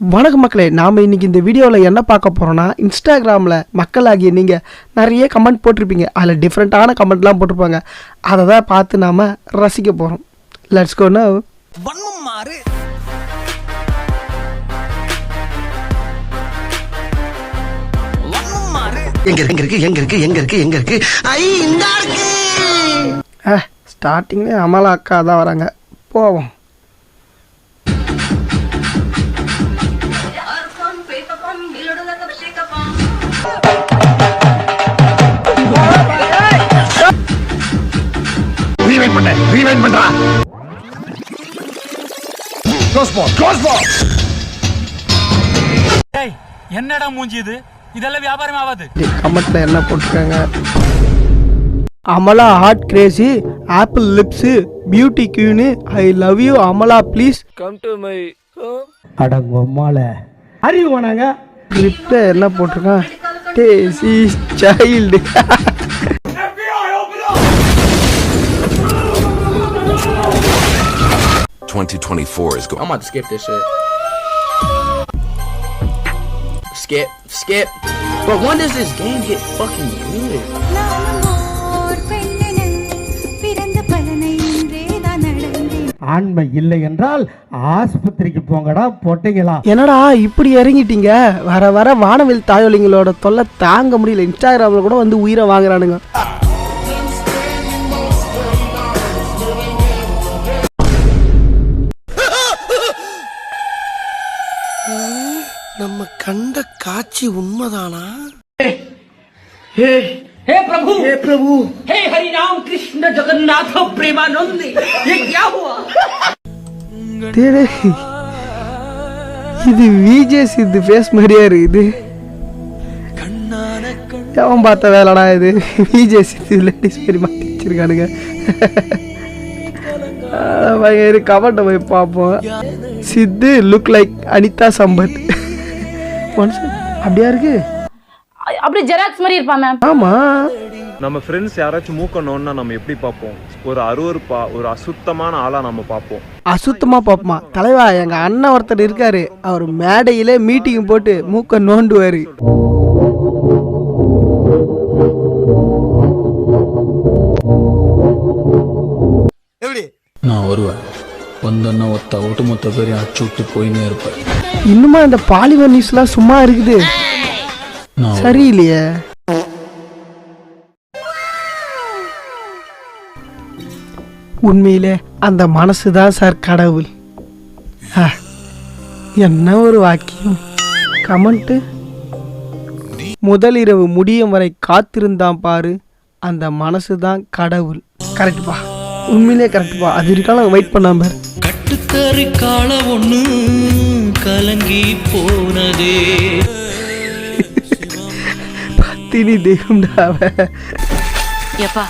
வணக்கம் மக்களே நாம் இன்னைக்கு இந்த வீடியோவில் என்ன பார்க்க போகிறோம்னா இன்ஸ்டாகிராமில் மக்களாகிய நீங்கள் நிறைய கமெண்ட் போட்டிருப்பீங்க. அதில் டிஃப்ரெண்ட்டான கமெண்ட்லாம் போட்டிருப்பாங்க. அதை தான் பார்த்து நாம் ரசிக்க போகிறோம் லெட்ஸ் கோனா வன்மம் மாறு. வன்மம் மாறு. எங்க இருக்கு, எங்க இருக்கு எங்க இருக்கு எங்க இருக்கு எங்க இருக்கு? ஐ இந்த இருக்கு. ஆ ஸ்டார்டிங்லேயே அமலா அக்கா தான் வராங்க. போவோம். பண்ண ரீவைண்ட் பண்றா. க்ளோஸ் பால் ஏய் என்னடா மூஞ்சி இது? இதெல்லாம் வியாபாரம் ஆகாது. கமெண்ட்டில் என்ன போட்டிருக்காங்க? Amala heart crazy apple lips beauty queen I love you Amala please அடங்கொம்மால அறிவு வேணாங்க. லிப்ல என்ன போட்டிருக்கான் daisy child 2024 is going. I'm about to skip this shit. Skip, skip. But when does this game get fucking good? ஆண்மை இல்லை என்றால் ஆஸ்பத்திரிக்கு போங்கடா பொட்டைங்களா என்னடா இப்படி இறங்கிட்டீங்க வர வர வானவில் தாயொலிங்களோட தொல்லை தாங்க முடியல இன்ஸ்டாகிராமில் கூட வந்து உயிரை வாங்குறானுங்க நம்ம கண்ட காட்சி உண்மைதானா? டேய், டேய். இது விஜே சித்து ஃபேஸ் மாதிரியா இருக்குது. எவன் பார்த்த வேலைடா இது? விஜே சித்து லேடிஸ் மாரி மாட்டி வச்சிருக்கானுங்க. கமெண்ட்டை போய் பார்ப்போம். Siddhu look like Anitha Sampath. அப்படியா இருக்கு? அப்படி ஜெராக்ஸ் மாதிரி இருப்பான் மேம் ஆமா. நம்ம ஃப்ரெண்ட்ஸ் யாராச்சும் மூக்கணும்னா நம்ம எப்படி பார்ப்போம்? ஒரு அருவருப்பா ஒரு அசுத்தமான ஆளா நம்ம பார்ப்போம். அசுத்தமா பார்ப்போமா? தலைவா எங்க அண்ணன் ஒருத்தர் இருக்காரு. அவர் மேடையிலே மீட்டிங் போட்டு மூக்க நோண்டுவாரு. எப்படி? நான் வருவேன். வந்தோன்னா ஒத்த ஒட்டுமொத்த பேரையும் அடிச்சு விட்டு போயினே இருப்பேன். இன்னுமா இந்த பாலிமர் நியூஸ்லாம் சும்மா இருக்குது? நான் சரியில்லையே. உண்மையிலே அந்த மனசு தான் சார் கடவுள். ஆ, என்ன ஒரு வாக்கியம். கமெண்ட்டு. முதலிரவு முடியும் வரை காத்திருந்தான் பாரு அந்த மனசு தான் கடவுள் கரெக்டுப்பா உண்மையிலே கரெக்டுப்பா அது இருக்காலும் வெயிட் பண்ணாம. பாரு. கட்டுக்கறி கால ஒண்ணு கலங்கி போனதே. பத்தினி தெய்வம்டா அவன் எப்பா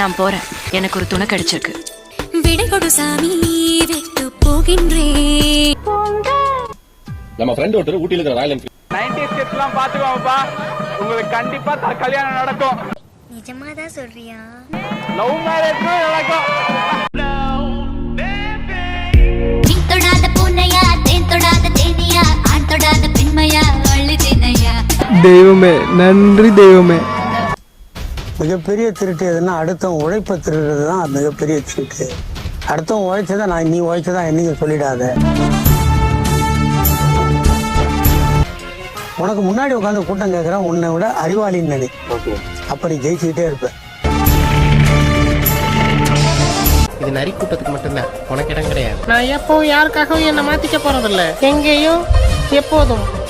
நான் போறேன். எனக்கு ஒரு துணை கிடைச்சிருக்கு. விடை கொடு சாமி விட்டு போகின்றேன் நம்ம ஃப்ரெண்ட் ஒருத்தர் ஊட்டியில் இருக்கிற ராயல் நைன்டி ஸ்டெப்ஸ்லாம் பார்த்துக்கோங்கப்பா. உங்களுக்கு கண்டிப்பா கல்யாணம் நடக்கும். நிஜமா தான் சொல்றியா லவ் மேரேஜும் நடக்கும். நீ தொடாத பூனையா தேன் தொடாத தேனியா ஆண் தொடாத பெண்மையா வள்ளி தினையா? தெய்வமே நன்றி தெய்வமே. மிகப்பெரிய திருட்டு எதுன்னா அடுத்தவன் உழைப்பை திருடுறது தான் மிகப்பெரிய திருட்டு. அடுத்தவன் உழைச்சதை நான் நீ உழைச்சதா என்னைக்கு சொல்லிடாத. உனக்கு முன்னாடி உட்காந்து கூட்டம் கேட்குறேன் உன்னை விட அறிவாளின்னு நினை. அப்ப நீ ஜெயிச்சுக்கிட்டே இருப்ப. இது நரி கூட்டத்துக்கு மட்டும்தான். உனக்கு இடம் கிடையாது. நான் எப்பவும் யாருக்காகவும் என்ன மாத்திக்க போறதில்ல. எங்கேயும் எப்போதும்.